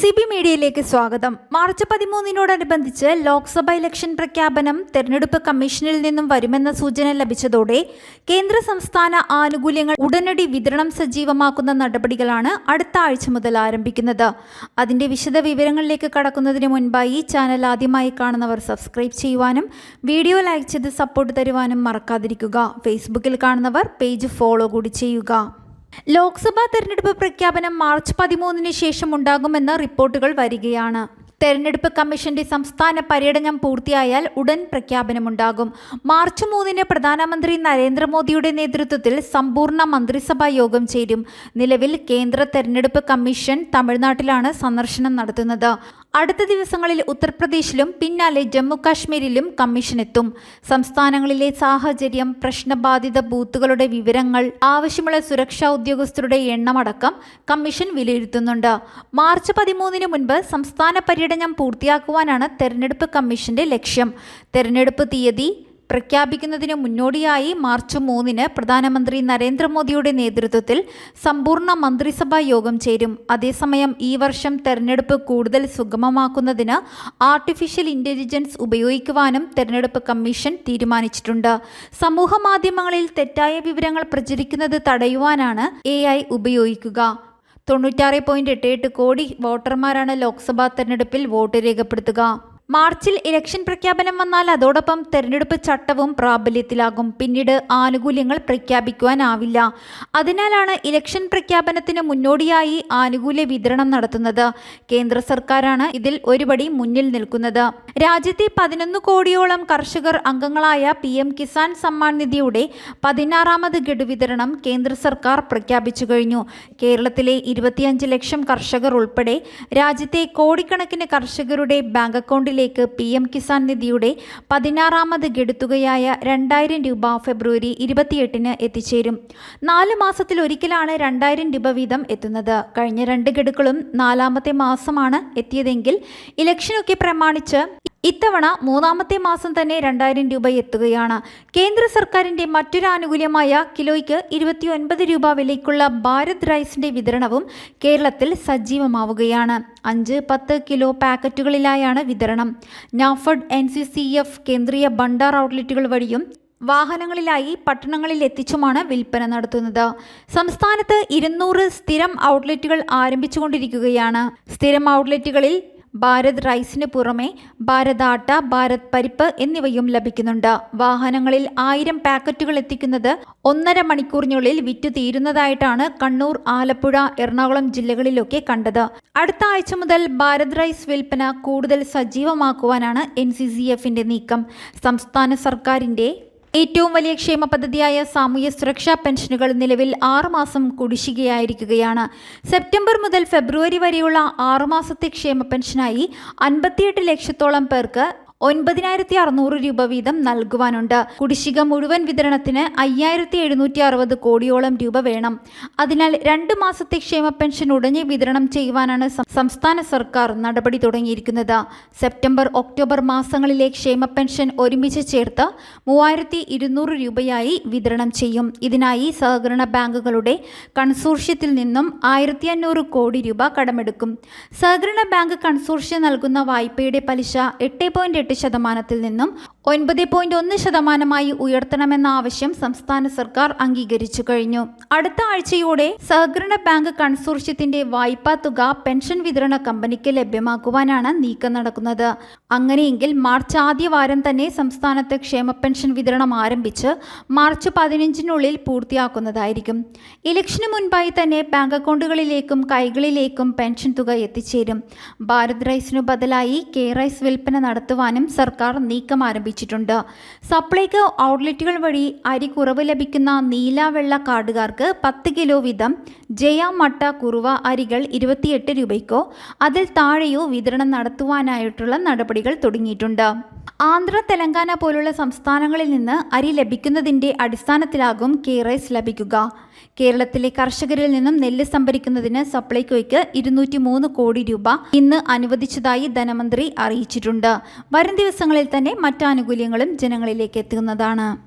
C B മീഡിയയിലേക്ക് സ്വാഗതം. March പതിമൂന്നിനോടനുബന്ധിച്ച് Lok Sabha election പ്രഖ്യാപനം തെരഞ്ഞെടുപ്പ് കമ്മീഷനിൽ നിന്നും വരുമെന്ന സൂചന ലഭിച്ചതോടെ കേന്ദ്ര സംസ്ഥാന ആനുകൂല്യങ്ങൾ ഉടനടി വിതരണം സജീവമാക്കുന്ന നടപടികളാണ് അടുത്ത ആഴ്ച മുതൽ ആരംഭിക്കുന്നത്. അതിന്റെ വിശദ വിവരങ്ങളിലേക്ക് കടക്കുന്നതിന് മുൻപായി ചാനൽ ആദ്യമായി കാണുന്നവർ സബ്സ്ക്രൈബ് ചെയ്യുവാനും വീഡിയോ ലൈക്ക് ചെയ്ത് സപ്പോർട്ട് തരുവാനും മറക്കാതിരിക്കുക. ഫേസ്ബുക്കിൽ കാണുന്നവർ പേജ് ഫോളോ കൂടി ചെയ്യുക. ലോക്സഭാ തെരഞ്ഞെടുപ്പ് പ്രഖ്യാപനം മാർച്ച് പതിമൂന്നിന് ശേഷം ഉണ്ടാകുമെന്ന് റിപ്പോർട്ടുകൾ വരികയാണ്. തെരഞ്ഞെടുപ്പ് കമ്മീഷന്റെ സംസ്ഥാന പര്യടനം പൂർത്തിയായാൽ ഉടൻ പ്രഖ്യാപനമുണ്ടാകും. മാർച്ച് മൂന്നിന് പ്രധാനമന്ത്രി നരേന്ദ്രമോദിയുടെ നേതൃത്വത്തിൽ സമ്പൂർണ മന്ത്രിസഭാ യോഗം ചേരും. നിലവിൽ കേന്ദ്ര തെരഞ്ഞെടുപ്പ് കമ്മീഷൻ തമിഴ്നാട്ടിലാണ് സന്ദർശനം നടത്തുന്നത്. അടുത്ത ദിവസങ്ങളിൽ ഉത്തർപ്രദേശിലും പിന്നാലെ ജമ്മുകാശ്മീരിലും കമ്മീഷൻ എത്തും സംസ്ഥാനങ്ങളിലെ സാഹചര്യം പ്രശ്നബാധിത ബൂത്തുകളുടെ വിവരങ്ങൾ ആവശ്യമുള്ള സുരക്ഷാ ഉദ്യോഗസ്ഥരുടെ എണ്ണമടക്കം കമ്മീഷൻ വിലയിരുത്തുന്നുണ്ട്. മാർച്ച് പതിമൂന്നിന് മുൻപ് സംസ്ഥാന പര്യടനം പൂർത്തിയാക്കുവാനാണ് തെരഞ്ഞെടുപ്പ് കമ്മീഷന്റെ ലക്ഷ്യം. തെരഞ്ഞെടുപ്പ് തീയതി പ്രഖ്യാപിക്കുന്നതിന് മുന്നോടിയായി മാർച്ച് മൂന്നിന് പ്രധാനമന്ത്രി നരേന്ദ്രമോദിയുടെ നേതൃത്വത്തിൽ സമ്പൂർണ മന്ത്രിസഭാ യോഗം ചേരും. അതേസമയം ഈ വർഷം തെരഞ്ഞെടുപ്പ് കൂടുതൽ സുഗമമാക്കുന്നതിന് ആർട്ടിഫിഷ്യൽ ഇന്റലിജൻസ് ഉപയോഗിക്കുവാനും തെരഞ്ഞെടുപ്പ് കമ്മീഷൻ തീരുമാനിച്ചിട്ടുണ്ട്. സമൂഹ മാധ്യമങ്ങളിൽ തെറ്റായ വിവരങ്ങൾ പ്രചരിക്കുന്നത് തടയുവാനാണ് എ ഉപയോഗിക്കുക. തൊണ്ണൂറ്റാറ് പോയിന്റ് എട്ട് എട്ട് കോടി വോട്ടർമാരാണ് ലോക്സഭാ തെരഞ്ഞെടുപ്പിൽ വോട്ട് രേഖപ്പെടുത്തുക. മാർച്ചിൽ ഇലക്ഷൻ പ്രഖ്യാപനം വന്നാൽ അതോടൊപ്പം തെരഞ്ഞെടുപ്പ് ചട്ടവും പ്രാബല്യത്തിലാകും. പിന്നീട് ആനുകൂല്യങ്ങൾ പ്രഖ്യാപിക്കുവാനാവില്ല. അതിനാലാണ് ഇലക്ഷൻ പ്രഖ്യാപനത്തിന് മുന്നോടിയായി ആനുകൂല്യ വിതരണം നടത്തുന്നത്. കേന്ദ്ര സർക്കാരാണ് ഇതിൽ ഒരുപടി മുന്നിൽ നിൽക്കുന്നത്. രാജ്യത്തെ പതിനൊന്ന് കോടിയോളം കർഷകർ അംഗങ്ങളായ പി എം കിസാൻ സമ്മാൻ നിധിയുടെ പതിനാറാമത് ഗഡു വിതരണം കേന്ദ്ര സർക്കാർ പ്രഖ്യാപിച്ചു കഴിഞ്ഞു. കേരളത്തിലെ ഇരുപത്തിയഞ്ച് ലക്ഷം കർഷകർ ഉൾപ്പെടെ രാജ്യത്തെ കോടിക്കണക്കിന് കർഷകരുടെ ബാങ്ക് അക്കൗണ്ടിൽ അക്കൗണ്ടിലേക്ക് പി എം കിസാൻ നിധിയുടെ പതിനാറാമത് ഗഡുത്തുകയായ രണ്ടായിരം രൂപ ഫെബ്രുവരി ഇരുപത്തിയെട്ടിന് എത്തിച്ചേരും. നാല് മാസത്തിൽ ഒരിക്കലാണ് രണ്ടായിരം രൂപ വീതം എത്തുന്നത്. കഴിഞ്ഞ രണ്ട് ഗഡുക്കളും നാലാമത്തെ മാസമാണ് എത്തിയതെങ്കിൽ ഇലക്ഷനൊക്കെ പ്രമാണിച്ച് ഇത്തവണ മൂന്നാമത്തെ മാസം തന്നെ രണ്ടായിരം രൂപ എത്തുകയാണ്. കേന്ദ്ര സർക്കാരിന്റെ മറ്റൊരു ആനുകൂല്യമായ കിലോയ്ക്ക് ഇരുപത്തി ഒൻപത് രൂപ വിലയ്ക്കുള്ള ഭാരത് റൈസിന്റെ വിതരണവും കേരളത്തിൽ സജീവമാവുകയാണ്. അഞ്ച് പത്ത് കിലോ പാക്കറ്റുകളിലായാണ് വിതരണം. NAFED N C C F Kendriya Bhandar ഔട്ട്ലെറ്റുകൾ വഴിയും വാഹനങ്ങളിലായി പട്ടണങ്ങളിൽ എത്തിച്ചുമാണ് വിൽപ്പന നടത്തുന്നത്. സംസ്ഥാനത്ത് ഇരുന്നൂറ് സ്ഥിരം ഔട്ട്ലെറ്റുകൾ ആരംഭിച്ചുകൊണ്ടിരിക്കുകയാണ്. സ്ഥിരം ഔട്ട്ലെറ്റുകളിൽ ഭാരത് റൈസിന് പുറമെ ഭാരത് ആട്ട ഭാരത് പരിപ്പ് എന്നിവയും ലഭിക്കുന്നുണ്ട്. വാഹനങ്ങളിൽ ആയിരം പാക്കറ്റുകൾ എത്തിക്കുന്നത് ഒന്നര മണിക്കൂറിനുള്ളിൽ വിറ്റു തീരുന്നതായിട്ടാണ് കണ്ണൂർ ആലപ്പുഴ എറണാകുളം ജില്ലകളിലൊക്കെ കണ്ടത്. അടുത്ത ആഴ്ച മുതൽ ഭാരത് റൈസ് വിൽപ്പന കൂടുതൽ സജീവമാക്കുവാനാണ് എൻ സി സി എഫിന്റെ നീക്കം. സംസ്ഥാന സർക്കാരിന്റെ ഏറ്റവും വലിയ ക്ഷേമ പദ്ധതിയായ സാമൂഹ്യ സുരക്ഷാ പെൻഷനുകൾ നിലവിൽ ആറുമാസം കുടിശ്ശികയായിരിക്കുകയാണ്. സെപ്റ്റംബർ മുതൽ ഫെബ്രുവരി വരെയുള്ള ആറുമാസത്തെ ക്ഷേമ പെൻഷനായി അൻപത്തിയെട്ട് ലക്ഷത്തോളം പേർക്ക് ഒൻപതിനായിരത്തി അറുന്നൂറ് രൂപ വീതം നൽകുവാനുണ്ട്. കുടിശ്ശിക മുഴുവൻ വിതരണത്തിന് അയ്യായിരത്തി എഴുന്നൂറ്റി അറുപത് കോടിയോളം രൂപ വേണം. അതിനാൽ രണ്ട് മാസത്തെ ക്ഷേമ പെൻഷൻ ഉടനെ വിതരണം ചെയ്യുവാനാണ് സംസ്ഥാന സർക്കാർ നടപടി തുടങ്ങിയിരിക്കുന്നത്. സെപ്റ്റംബർ ഒക്ടോബർ മാസങ്ങളിലെ ക്ഷേമ പെൻഷൻ ഒരുമിച്ച് ചേർത്ത് മൂവായിരത്തി ഇരുന്നൂറ് രൂപയായി വിതരണം ചെയ്യും. ഇതിനായി സഹകരണ ബാങ്കുകളുടെ കൺസോർഷ്യത്തിൽ നിന്നും ആയിരത്തി അഞ്ഞൂറ് കോടി രൂപ കടമെടുക്കും. സഹകരണ ബാങ്ക് കൺസോർഷ്യം നൽകുന്ന വായ്പയുടെ പലിശ എട്ട് പോയിന്റ് ശതമാനത്തിൽ നിന്നും ഒൻപത് പോയിന്റ് ഒന്ന് ശതമാനമായി ഉയർത്തണമെന്ന ആവശ്യം സംസ്ഥാന സർക്കാർ അംഗീകരിച്ചു കഴിഞ്ഞു. അടുത്ത ആഴ്ചയോടെ സഹകരണ ബാങ്ക് കൺസോർഷ്യത്തിന്റെ വായ്പാ തുക പെൻഷൻ വിതരണ കമ്പനിക്ക് ലഭ്യമാക്കുവാനാണ് നീക്കം നടക്കുന്നത്. അങ്ങനെയെങ്കിൽ മാർച്ച് ആദ്യ വാരം തന്നെ സംസ്ഥാനത്ത് ക്ഷേമ പെൻഷൻ വിതരണം ആരംഭിച്ച് മാർച്ച് പതിനഞ്ചിനുള്ളിൽ പൂർത്തിയാക്കുന്നതായിരിക്കും. ഇലക്ഷന് മുൻപായി തന്നെ ബാങ്ക് അക്കൗണ്ടുകളിലേക്കും കൈകളിലേക്കും പെൻഷൻ തുക എത്തിച്ചേരും. ഭാരത് റൈസിനു ബദലായി കെ റൈസ് വിൽപ്പന നടത്തുവാനും സർക്കാർ നീക്കം ആരംഭിച്ചിട്ടുണ്ട് സപ്ലൈകോ ഔട്ട്ലെറ്റുകൾ വഴി അരി കുറവ് ലഭിക്കുന്ന നീലാവെള്ള കാർഡുകാർക്ക് പത്ത് കിലോ വീതം ജയ മട്ട കുറുവ അരികൾ ഇരുപത്തിയെട്ട് രൂപയ്ക്കോ അതിൽ താഴെയോ വിതരണം നടത്തുവാനായിട്ടുള്ള നടപടികൾ തുടങ്ങിയിട്ടുണ്ട്. ആന്ധ്ര തെലങ്കാന പോലുള്ള സംസ്ഥാനങ്ങളിൽ നിന്ന് അരി ലഭിക്കുന്നതിന്റെ അടിസ്ഥാനത്തിലാകും കെ റൈസ് ലഭിക്കുക. കേരളത്തിലെ കർഷകരിൽ നിന്നും നെല്ല് സംഭരിക്കുന്നതിന് സപ്ലൈകോയ്ക്ക് ഇരുന്നൂറ്റി മൂന്ന് കോടി രൂപ ഇന്ന് അനുവദിച്ചതായി ധനമന്ത്രി അറിയിച്ചിട്ടുണ്ട്. വരും ദിവസങ്ങളിൽ തന്നെ മറ്റാനുകൂല്യങ്ങളും ജനങ്ങളിലേക്ക് എത്തുന്നതാണ്.